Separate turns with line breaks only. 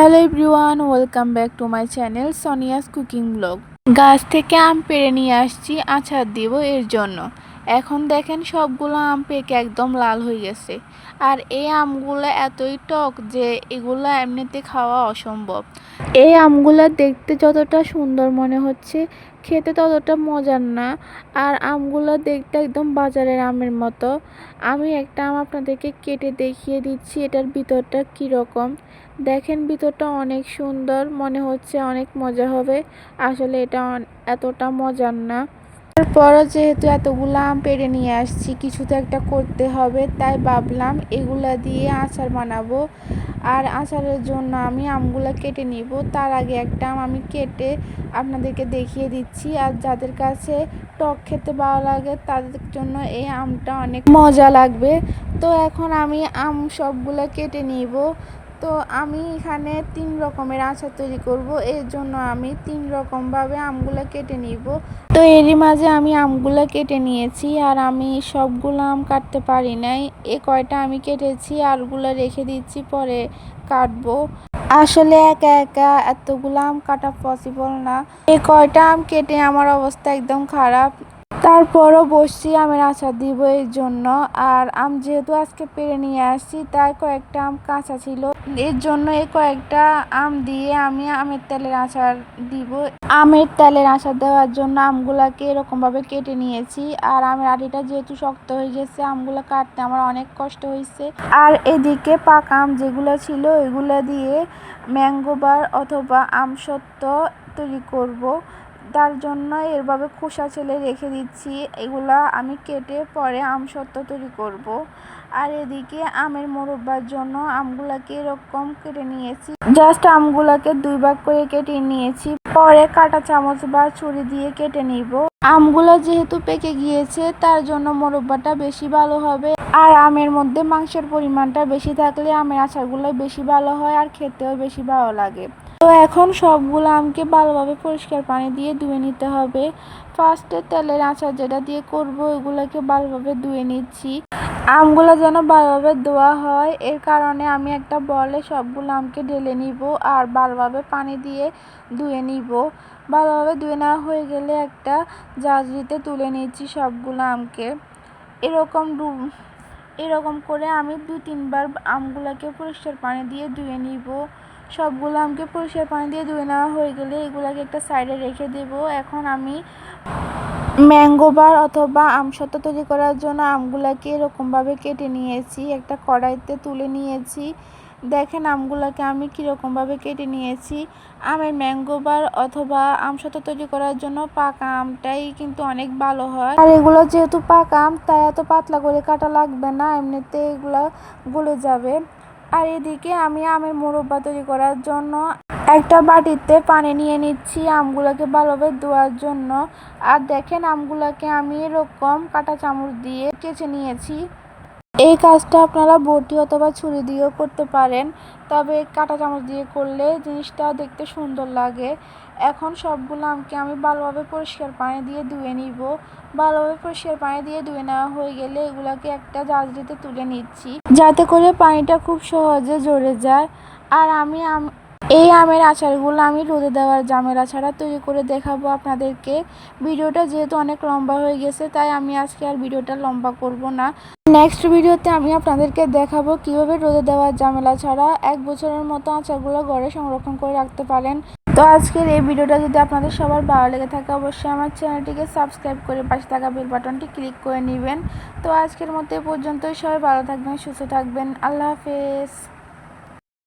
Hello everyone, welcome back to my channel Sonia's cooking blog. গাছ থেকে আম পেড়ে নিয়ে আসছি আচার দিব এর জন্য। এখন দেখেন সবগুলো আম পেকে একদম লাল হয়ে গেছে। আর এই আমগুলো এতই টক যে এগুলো এমনিতে খাওয়া অসম্ভব। এই আমগুলো দেখতে যতটা সুন্দর মনে হচ্ছে, খেতে ততটা মজার না। আর আমগুলো দেখতে একদম বাজারের আমের মতো। আমি একটা আম আপনাদেরকে কেটে দেখিয়ে দিচ্ছি, এটার ভিতরটা কীরকম। দেখেন ভিতরটা অনেক সুন্দর, মনে হচ্ছে অনেক মজা হবে। আসলে এটা এতটা মজার না। তারপরও যেহেতু এতগুলো আম পেড়ে নিয়ে আসছি, কিছু তো একটা করতে হবে। তাই ভাবলাম এগুলা দিয়ে আচার বানাবো। আর আচারের জন্য আমি আমগুলো কেটে নিব। তার আগে একটা আম আমি কেটে আপনাদেরকে দেখিয়ে দিচ্ছি। আর যাদের কাছে টক খেতে ভালো লাগে, তাদের জন্য এই আমটা অনেক মজা লাগবে। তো এখন আমি আম সবগুলো কেটে নিব। তো আমি এখানে তিন রকমের আচার তৈরি করব। এর জন্য আমি তিন রকমভাবে আমগুলো কেটে নিব। তো এরই মাঝে আমি আমগুলো কেটে নিয়েছি আর আমি সবগুলো আম কাটতে পারি নাই। এ কয়টা আমি কেটেছি আরগুলো রেখে দিচ্ছি পরে কাটবো। আসলে একা একা এতগুলো আম কাটা পসিবল না। এ কয়টা আম কেটে আমার অবস্থা একদম খারাপ। তারপরও বসছি আমের আচার দিব এর জন্য। আর আম যেহেতু আজকে পেরে নিয়ে আসছি, তাই কয়েকটা আম কাঁচা ছিল। এর জন্য এই কয়েকটা আম দিয়ে আমি আমের তেলের আচার দিব। আমের তেলের আচার দেওয়ার জন্য আমগুলাকে এরকমভাবে কেটে নিয়েছি। আর আমের আটিটা যেহেতু শক্ত হয়ে গেছে, আমগুলো কাটতে আমার অনেক কষ্ট হয়েছে। আর এদিকে পাকা আম যেগুলো ছিল এগুলো দিয়ে ম্যাঙ্গো অথবা আম আমসত্ত্ব তৈরি করব। তার জন্য এভাবে খোসা ছেলে রেখে দিচ্ছি। এগুলা আমি কেটে পরে আমসত্ত্ব তৈরি করব। আর এদিকে আমের মোরব্বার জন্য আমগুলাকে এরকম কেটে নিয়েছি। জাস্ট আমগুলাকে দুই ভাগ করে কেটে নিয়েছি। পরে কাটা চামচ বা ছুরি দিয়ে কেটে নিব। আমগুলো যেহেতু পেকে গিয়েছে, তার জন্য মোরব্বাটা বেশি ভালো হবে। আর আমের মধ্যে মাংসের পরিমাণটা বেশি থাকলে আমের আচারগুলো বেশি ভালো হয় আর খেতেও বেশি ভালো লাগে। তো এখন সবগুলো আমকে ভালোভাবে পরিষ্কার পানি দিয়ে ধুয়ে নিতে হবে। ফার্স্টে তেলের আচার যেটা দিয়ে করব ওগুলোকে ভালোভাবে ধুয়ে নিচ্ছি। আমগুলো যেন ভালোভাবে ধোয়া হয়, এর কারণে আমি একটা বলে সবগুলো আমকে ঢেলে নিব আর ভালোভাবে পানি দিয়ে ধুয়ে নিব। ভালোভাবে ধুয়ে নেওয়া হয়ে গেলে একটা জাজরিতে তুলে নিচ্ছি সবগুলো আমকে। এরকম এরকম করে আমি দু তিনবার আমগুলোকে পরিষ্কার পানি দিয়ে ধুয়ে নিব। সবগুলো আমকে পরিষ্কার পানি দিয়ে ধুয়ে নেওয়া হয়ে গেলে এগুলাকে একটা সাইডে রেখে দেব। এখন আমি ম্যাঙ্গো বার অথবা আমসত্ব তৈরি করার জন্য আমগুলাকে এরকমভাবে কেটে নিয়েছি, একটা কড়াইতে তুলে নিয়েছি। দেখেন আমগুলোকে আমি কীরকমভাবে কেটে নিয়েছি। আমের ম্যাঙ্গো বার অথবা আমসত্ত্ব তৈরি করার জন্য পাকা আমটাই কিন্তু অনেক ভালো হয়। আর এগুলো যেহেতু পাকা আম, তাই এত পাতলা করে কাটা লাগবে না এমনিতে এগুলো গলে যাবে। আর এদিকে আমি আমের মোরব্বা তৈরি করার জন্য একটা বাটিতে পানি নিয়ে নিচ্ছি আমগুলোকে ভালোভাবে ধোয়ার জন্য। আর দেখেন আমগুলোকে আমি এরকম কাঁটা চামচ দিয়ে কেচে নিয়েছি। এই কাজটা আপনারা বটি অথবা ছুরি দিয়েও করতে পারেন, তবে কাঁটা চামচ দিয়ে করলে জিনিসটা দেখতে সুন্দর লাগে। এখন সবগুলো আমকে আমি ভালোভাবে পরিষ্কার পানি দিয়ে ধুয়ে নিব। ভালোভাবে পরিষ্কার পানি দিয়ে ধুয়ে নেওয়া হয়ে গেলে এগুলাকে একটা জাজরিতে তুলে নিচ্ছি। যাতে করে পানিটা খুব সহজে ঝরে যায়। আর আমি আম এই আমের আচারগুলো আমি রোদে দেওয়ার জামের আচারা তৈরি করে দেখাবো আপনাদেরকে। ভিডিওটা যেহেতু অনেক লম্বা হয়ে গেছে, তাই আমি আজকে আর ভিডিওটা লম্বা করব না। নেক্সট ভিডিওতে আমি আপনাদেরকে দেখাবো কীভাবে রোদে দেওয়ার ঝামেলা ছাড়া এক বছরের মতো আচারগুলো ঘরে সংরক্ষণ করে রাখতে পারেন। তো আজকের এই ভিডিওটা যদি আপনাদের সবার ভালো লেগে থাকে, অবশ্যই আমার চ্যানেলটিকে সাবস্ক্রাইব করে পাশে থাকা বেল বাটনটি ক্লিক করে নেবেন। তো আজকের মতো পর্যন্তই। সবাই ভালো থাকবেন, সুস্থ থাকবেন। আল্লাহ হাফেজ।